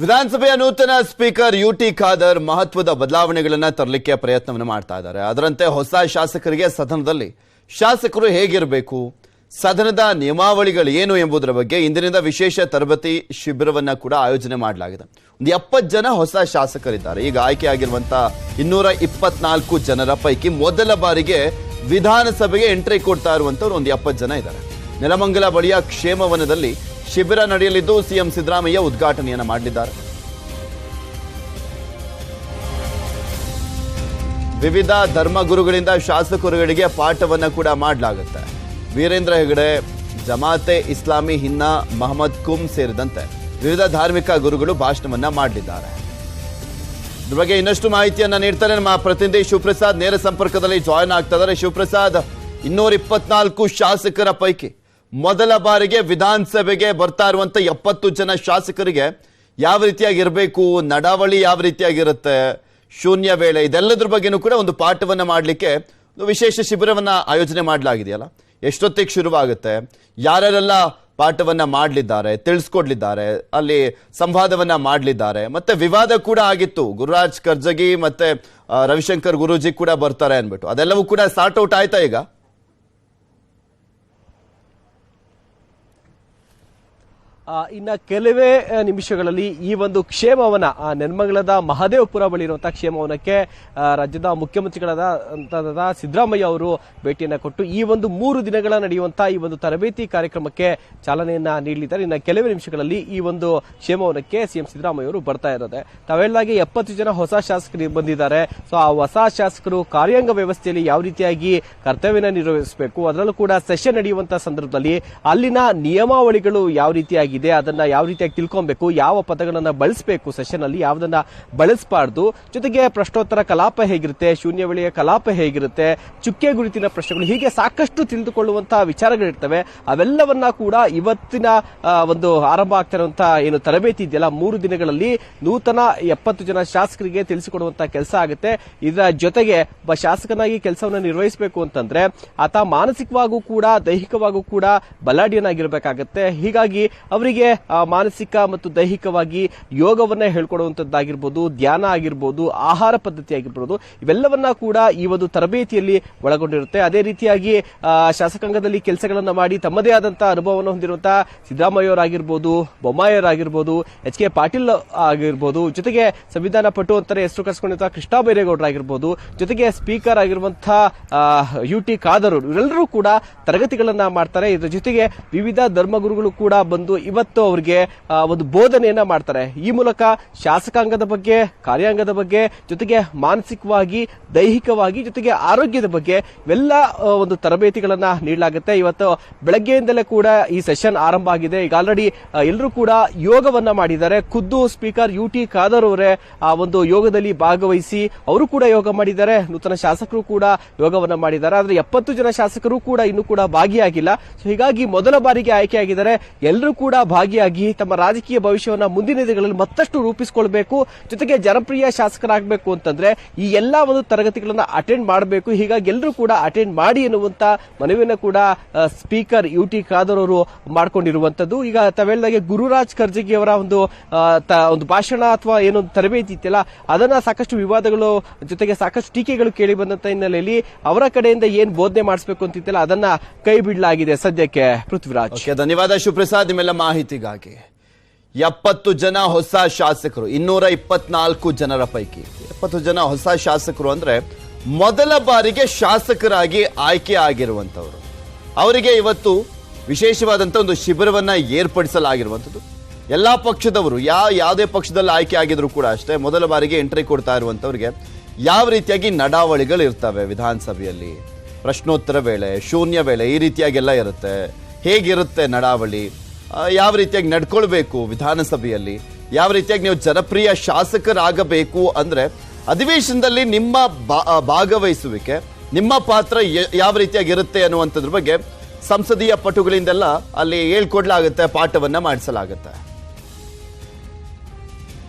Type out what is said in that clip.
ವಿಧಾನಸಭೆಯ ನೂತನ speaker U T Khader ಮಹತ್ವದ ಬದಲಾವಣೆಗಳನ್ನು ತರಲಿಕ್ಕೆ ಪ್ರಯತ್ನವನ್ನು ಮಾಡ್ತಾ ಇದ್ದಾರೆ. ಅದರಂತೆ ಹೊಸ ಶಾಸಕರಿಗೆ ಸದನದಲ್ಲಿ ಶಾಸಕರು ಹೇಗಿರಬೇಕು? ಸದನದ ನಿಯಮಾವಳಿಗಳು ಏನು ಎಂಬುದರ ಬಗ್ಗೆ ಇಂದಿನಿಂದ ವಿಶೇಷ ತರಬೇತಿ ಶಿಬಿರವನ್ನು ಕೂಡ ಆಯೋಜನೆ ಮಾಡಲಾಗಿದೆ. ಒಂದು ಎಪ್ಪತ್ತು ಜನ ಹೊಸ ಶಾಸಕರಿದ್ದಾರೆ. ಈಗ ಆಯ್ಕೆಯಾಗಿರುವಂಥ ಇನ್ನೂರ ಇಪ್ಪತ್ನಾಲ್ಕು ಜನರ ಪೈಕಿ ಮೊದಲ ಬಾರಿಗೆ ವಿಧಾನಸಭೆಗೆ ಎಂಟ್ರಿ ಕೊಡ್ತಾ ಇರುವಂಥವ್ರು ಒಂದು ಎಪ್ಪತ್ತು ಜನ ಇದ್ದಾರೆ. ನೆಲಮಂಗಲ ಬಳಿಯ ಕ್ಷೇಮವನದಲ್ಲಿ ಶಿಬಿರ ನಡೆಯಲಿದ್ದು ಸಿಎಂ ಸಿದ್ದರಾಮಯ್ಯ ಉದ್ಘಾಟನೆಯನ್ನು ಮಾಡಲಿದ್ದಾರೆ. ವಿವಿಧ ಧರ್ಮಗುರುಗಳಿಂದ ಶಾಸಕರುಗಳಿಗೆ ಪಾಠವನ್ನು ಕೂಡ ಮಾಡಲಾಗುತ್ತೆ. ವೀರೇಂದ್ರ ಹೆಗಡೆ, ಜಮಾತೆ ಇಸ್ಲಾಮಿ ಹಿನ್ನಾ, ಮಹಮ್ಮದ್ ಕುಮ್ ಸೇರಿದಂತೆ ವಿವಿಧ ಧಾರ್ಮಿಕ ಗುರುಗಳು ಭಾಷಣವನ್ನ ಮಾಡಲಿದ್ದಾರೆ. ಇದ್ರ ಬಗ್ಗೆ ಇನ್ನಷ್ಟು ಮಾಹಿತಿಯನ್ನ ನೀಡ್ತಾರೆ ನಮ್ಮ ಪ್ರತಿನಿಧಿ ಶಿವಪ್ರಸಾದ್. ನೇರ ಸಂಪರ್ಕದಲ್ಲಿ ಜಾಯ್ನ್ ಆಗ್ತಾ ಇದ್ದಾರೆ. ಶಿವಪ್ರಸಾದ್, ಇನ್ನೂರ ಇಪ್ಪತ್ನಾಲ್ಕು ಶಾಸಕರ ಪೈಕಿ ಮೊದಲ ಬಾರಿಗೆ ವಿಧಾನಸಭೆಗೆ ಬರ್ತಾ ಇರುವಂಥ ಎಪ್ಪತ್ತು ಜನ ಶಾಸಕರಿಗೆ ಯಾವ ರೀತಿಯಾಗಿ ಇರಬೇಕು ನಡಾವಳಿ ಯಾವ ರೀತಿಯಾಗಿರುತ್ತೆ, ಶೂನ್ಯ ವೇಳೆ ಇದೆಲ್ಲದ್ರ ಬಗ್ಗೆನೂ ಕೂಡ ಒಂದು ಪಾಠವನ್ನು ಮಾಡಲಿಕ್ಕೆ ಒಂದು ವಿಶೇಷ ಶಿಬಿರವನ್ನ ಆಯೋಜನೆ ಮಾಡಲಾಗಿದೆಯಲ್ಲ? ಎಷ್ಟೊತ್ತಿಗೆ ಶುರುವಾಗುತ್ತೆ? ಯಾರೆಲ್ಲ ಪಾಠವನ್ನ ಮಾಡಲಿದ್ದಾರೆ, ತಿಳಿಸ್ಕೊಡ್ಲಿದ್ದಾರೆ, ಅಲ್ಲಿ ಸಂವಾದವನ್ನ ಮಾಡಲಿದ್ದಾರೆ, ಮತ್ತೆ ವಿವಾದ ಕೂಡ ಆಗಿತ್ತು. ಗುರುರಾಜ್ ಕರ್ಜಗಿ ಮತ್ತೆ ರವಿಶಂಕರ್ ಗುರೂಜಿ ಕೂಡ ಬರ್ತಾರೆ ಅನ್ಬಿಟ್ಟು ಅದೆಲ್ಲವೂ ಕೂಡ ಸಾರ್ಟ್ ಔಟ್ ಆಯ್ತಾ ಈಗ? ಇನ್ನ ಕೆಲವೇ ನಿಮಿಷಗಳಲ್ಲಿ ಈ ಒಂದು ಕ್ಷೇಮವನ ನೆನ್ಮಂಗಲದ ಮಹದೇವಪುರ ಬಳಿ ಇರುವಂತಹ ಕ್ಷೇಮವನಕ್ಕೆ ರಾಜ್ಯದ ಮುಖ್ಯಮಂತ್ರಿಗಳಾದ ಸಿದ್ದರಾಮಯ್ಯ ಅವರು ಭೇಟಿಯನ್ನು ಕೊಟ್ಟು ಈ ಒಂದು ಮೂರು ದಿನಗಳ ನಡೆಯುವಂತಹ ಈ ಒಂದು ತರಬೇತಿ ಕಾರ್ಯಕ್ರಮಕ್ಕೆ ಚಾಲನೆಯನ್ನ ನೀಡಲಿದ್ದಾರೆ. ಇನ್ನ ಕೆಲವೇ ನಿಮಿಷಗಳಲ್ಲಿ ಈ ಒಂದು ಕ್ಷೇಮವನಕ್ಕೆ ಸಿಎಂ ಸಿದ್ದರಾಮಯ್ಯ ಅವರು ಬರ್ತಾ ಇರೋದೆ. ತಾವೆಲ್ಲಾಗಿ ಎಪ್ಪತ್ತು ಜನ ಹೊಸ ಶಾಸಕರು ಬಂದಿದ್ದಾರೆ. ಸೊ, ಆ ಹೊಸ ಶಾಸಕರು ಕಾರ್ಯಾಂಗ ವ್ಯವಸ್ಥೆಯಲ್ಲಿ ಯಾವ ರೀತಿಯಾಗಿ ಕರ್ತವ್ಯನ ನಿರ್ವಹಿಸಬೇಕು, ಅದರಲ್ಲೂ ಕೂಡ ಸೆಷನ್ ನಡೆಯುವಂತಹ ಸಂದರ್ಭದಲ್ಲಿ ಅಲ್ಲಿನ ನಿಯಮಾವಳಿಗಳು ಯಾವ ರೀತಿಯಾಗಿದೆ ಅದನ್ನ ಯಾವ ರೀತಿಯಾಗಿ ತಿಳ್ಕೊಬೇಕು, ಯಾವ ಪದಗಳನ್ನ ಬಳಸಬೇಕು ಸೆಷನ್ ಅಲ್ಲಿ, ಯಾವ್ದನ್ನ ಬಳಸಬಾರ್ದು. ಜೊತೆಗೆ ಪ್ರಶ್ನೋತ್ತರ ಕಲಾಪ ಹೇಗಿರುತ್ತೆ ಶೂನ್ಯ ವೇಳೆಯ ಕಲಾಪ ಹೇಗಿರುತ್ತೆ, ಚುಕ್ಕೆ ಗುರುತಿನ ಪ್ರಶ್ನೆಗಳು ಹೀಗೆ ಸಾಕಷ್ಟು ತಿಳಿದುಕೊಳ್ಳುವಂತಹ ವಿಚಾರಗಳಿರ್ತವೆ. ಅವೆಲ್ಲವನ್ನ ಕೂಡ ಇವತ್ತಿನ ಒಂದು ಆರಂಭ ಆಗ್ತಿರುವಂತಹ ಏನು ತರಬೇತಿ ಇದೆಯಲ್ಲ, ಮೂರು ದಿನಗಳಲ್ಲಿ ನೂತನ ಎಪ್ಪತ್ತು ಜನ ಶಾಸಕರಿಗೆ ತಿಳಿಸಿಕೊಡುವಂತಹ ಕೆಲಸ ಆಗುತ್ತೆ. ಇದರ ಜೊತೆಗೆ ಒಬ್ಬ ಶಾಸಕನಾಗಿ ಕೆಲಸವನ್ನು ನಿರ್ವಹಿಸಬೇಕು ಅಂತಂದ್ರೆ, ಆತ ಮಾನಸಿಕವಾಗೂ ಕೂಡ ದೈಹಿಕವಾಗೂ ಕೂಡ ಬಲಾಢ್ಯನಾಗಿರ್ಬೇಕಾಗತ್ತೆ. ಹೀಗಾಗಿ ಅವರಿಗೆ ಆ, ಮಾನಸಿಕ ಮತ್ತು ದೈಹಿಕವಾಗಿ ಯೋಗವನ್ನ ಹೇಳ್ಕೊಡುವಂತದ್ದಾಗಿರ್ಬೋದು ಧ್ಯಾನ ಆಗಿರ್ಬೋದು ಆಹಾರ ಪದ್ಧತಿ ಆಗಿರ್ಬೋದು ಇವೆಲ್ಲವನ್ನ ಕೂಡ ಈ ಒಂದು ತರಬೇತಿಯಲ್ಲಿ ಒಳಗೊಂಡಿರುತ್ತೆ. ಅದೇ ರೀತಿಯಾಗಿ ಶಾಸಕಾಂಗದಲ್ಲಿ ಕೆಲಸಗಳನ್ನ ಮಾಡಿ ತಮ್ಮದೇ ಆದಂತಹ ಅನುಭವವನ್ನು ಹೊಂದಿರುವಂತಹ ಸಿದ್ದರಾಮಯ್ಯವರಾಗಿರ್ಬೋದು ಬೊಮ್ಮಾಯಿಯವರಾಗಿರ್ಬೋದು ಎಚ್ ಕೆ ಪಾಟೀಲ್ ಆಗಿರ್ಬೋದು ಜೊತೆಗೆ ಸಂವಿಧಾನ ಪಟು ಅಂತಾರೆ ಹೆಸರು ಕರೆಸ್ಕೊಂಡಿರುವಂತಹ ಕೃಷ್ಣ ಬೈರೇಗೌಡರಾಗಿರ್ಬೋದು ಜೊತೆಗೆ ಸ್ಪೀಕರ್ ಆಗಿರುವಂತಹ ಯು ಟಿ ಖಾದರ್ ಇವರೆಲ್ಲರೂ ಕೂಡ ತರಗತಿಗಳನ್ನ ಮಾಡ್ತಾರೆ. ಇದರ ಜೊತೆಗೆ ವಿವಿಧ ಧರ್ಮಗುರುಗಳು ಕೂಡ ಬಂದು ಇವತ್ತು ಅವರಿಗೆ ಒಂದು ಬೋಧನೆಯನ್ನ ಮಾಡ್ತಾರೆ. ಈ ಮೂಲಕ ಶಾಸಕಾಂಗದ ಬಗ್ಗೆ, ಕಾರ್ಯಾಂಗದ ಬಗ್ಗೆ, ಜೊತೆಗೆ ಮಾನಸಿಕವಾಗಿ, ದೈಹಿಕವಾಗಿ, ಜೊತೆಗೆ ಆರೋಗ್ಯದ ಬಗ್ಗೆ ಎಲ್ಲ ಒಂದು ತರಬೇತಿಗಳನ್ನ ನೀಡಲಾಗುತ್ತೆ. ಇವತ್ತು ಬೆಳಗ್ಗೆಯಿಂದಲೇ ಕೂಡ ಈ ಸೆಷನ್ ಆರಂಭ ಆಗಿದೆ. ಈಗ ಆಲ್ರೆಡಿ ಎಲ್ಲರೂ ಕೂಡ ಯೋಗವನ್ನ ಮಾಡಿದ್ದಾರೆ. ಖುದ್ದು ಸ್ಪೀಕರ್ ಯು ಟಿ ಖಾದರ್ ಅವರೇ, ಆ, ಒಂದು ಯೋಗದಲ್ಲಿ ಭಾಗವಹಿಸಿ ಅವರು ಕೂಡ ಯೋಗ ಮಾಡಿದ್ದಾರೆ. ನೂತನ ಶಾಸಕರು ಕೂಡ ಯೋಗವನ್ನ ಮಾಡಿದ್ದಾರೆ. ಆದ್ರೆ ಎಪ್ಪತ್ತು ಜನ ಶಾಸಕರು ಕೂಡ ಇನ್ನು ಕೂಡ ಭಾಗಿಯಾಗಿಲ್ಲ. ಸೊ ಹೀಗಾಗಿ ಮೊದಲ ಬಾರಿಗೆ ಆಯ್ಕೆಯಾಗಿದ್ದಾರೆ ಎಲ್ಲರೂ ಕೂಡ ಭಾಗಿಯಾಗಿ ತಮ್ಮ ರಾಜಕೀಯ ಭವಿಷ್ಯವನ್ನ ಮುಂದಿನ ದಿನಗಳಲ್ಲಿ ಮತ್ತಷ್ಟು ರೂಪಿಸಿಕೊಳ್ಬೇಕು, ಜೊತೆಗೆ ಜನಪ್ರಿಯ ಶಾಸಕರಾಗಬೇಕು ಅಂತಂದ್ರೆ ಈ ಎಲ್ಲಾ ಒಂದು ತರಗತಿಗಳನ್ನ ಅಟೆಂಡ್ ಮಾಡಬೇಕು. ಹೀಗಾಗಿ ಎಲ್ಲರೂ ಕೂಡ ಅಟೆಂಡ್ ಮಾಡಿ ಎನ್ನುವಂತ ಮನವಿಯನ್ನು ಕೂಡ ಸ್ಪೀಕರ್ ಯು ಟಿ ಖಾದರ್ ಅವರು ಮಾಡ್ಕೊಂಡಿರುವಂತದ್ದು. ಈಗ ತಾವೆಲ್ಲದಾಗೆ ಗುರುರಾಜ್ ಕರ್ಜಗಿ ಅವರ ಒಂದು ಒಂದು ಭಾಷಣ ಅಥವಾ ಏನೊಂದು ತರಬೇತಿ ಇತ್ತಲ್ಲ, ಅದನ್ನ ಸಾಕಷ್ಟು ವಿವಾದಗಳು ಜೊತೆಗೆ ಸಾಕಷ್ಟು ಟೀಕೆಗಳು ಕೇಳಿ ಬಂದಂತ ಹಿನ್ನೆಲೆಯಲ್ಲಿ ಅವರ ಕಡೆಯಿಂದ ಏನ್ ಬೋಧನೆ ಮಾಡಿಸಬೇಕು ಅಂತಿತ್ತಲ್ಲ, ಅದನ್ನ ಕೈ ಬಿಡಲಾಗಿದೆ ಸದ್ಯಕ್ಕೆ ಪೃಥ್ವಿರಾಜ್. ಧನ್ಯವಾದ ಶಿವಪ್ರಸಾದ್. ನಿಮ್ಮೆಲ್ಲ ಮಾಹಿತಿಗಾಗಿ ಎಪ್ಪತ್ತು ಜನ ಹೊಸ ಶಾಸಕರು ಇನ್ನೂರ ಇಪ್ಪತ್ನಾಲ್ಕು ಜನರ ಪೈಕಿ. ಎಪ್ಪತ್ತು ಜನ ಹೊಸ ಶಾಸಕರು ಅಂದ್ರೆ ಮೊದಲ ಬಾರಿಗೆ ಶಾಸಕರಾಗಿ ಆಯ್ಕೆ ಆಗಿರುವಂಥವರು. ಅವರಿಗೆ ಇವತ್ತು ವಿಶೇಷವಾದಂಥ ಒಂದು ಶಿಬಿರವನ್ನು ಏರ್ಪಡಿಸಲಾಗಿರುವಂಥದ್ದು. ಎಲ್ಲಾ ಪಕ್ಷದವರು ಯಾವ ಯಾವುದೇ ಪಕ್ಷದಲ್ಲಿ ಆಯ್ಕೆ ಆಗಿದ್ರು ಕೂಡ ಅಷ್ಟೇ ಮೊದಲ ಬಾರಿಗೆ ಎಂಟ್ರಿ ಕೊಡ್ತಾ ಇರುವಂಥವ್ರಿಗೆ ಯಾವ ರೀತಿಯಾಗಿ ನಡಾವಳಿಗಳು ಇರ್ತವೆ ವಿಧಾನಸಭೆಯಲ್ಲಿ? ಪ್ರಶ್ನೋತ್ತರ ವೇಳೆ, ಶೂನ್ಯ ವೇಳೆ ಈ ರೀತಿಯಾಗೆಲ್ಲ ಇರುತ್ತೆ. ಹೇಗಿರುತ್ತೆ ನಡಾವಳಿ? ಯಾವ ರೀತಿಯಾಗಿ ನಡ್ಕೊಳ್ಬೇಕು ವಿಧಾನಸಭೆಯಲ್ಲಿ? ಯಾವ ರೀತಿಯಾಗಿ ನೀವು ಜನಪ್ರಿಯ ಶಾಸಕರಾಗಬೇಕು ಅಂದ್ರೆ ಅಧಿವೇಶನದಲ್ಲಿ ನಿಮ್ಮ ಭಾಗವಹಿಸುವಿಕೆ, ನಿಮ್ಮ ಪಾತ್ರ ಯಾವ ರೀತಿಯಾಗಿ ಇರುತ್ತೆ ಅನ್ನುವಂಥದ್ರ ಬಗ್ಗೆ ಸಂಸದೀಯ ಪಟುಗಳಿಂದೆಲ್ಲ ಅಲ್ಲಿ ಹೇಳ್ಕೊಡ್ಲಾಗುತ್ತೆ, ಪಾಠವನ್ನು ಮಾಡಿಸಲಾಗುತ್ತೆ.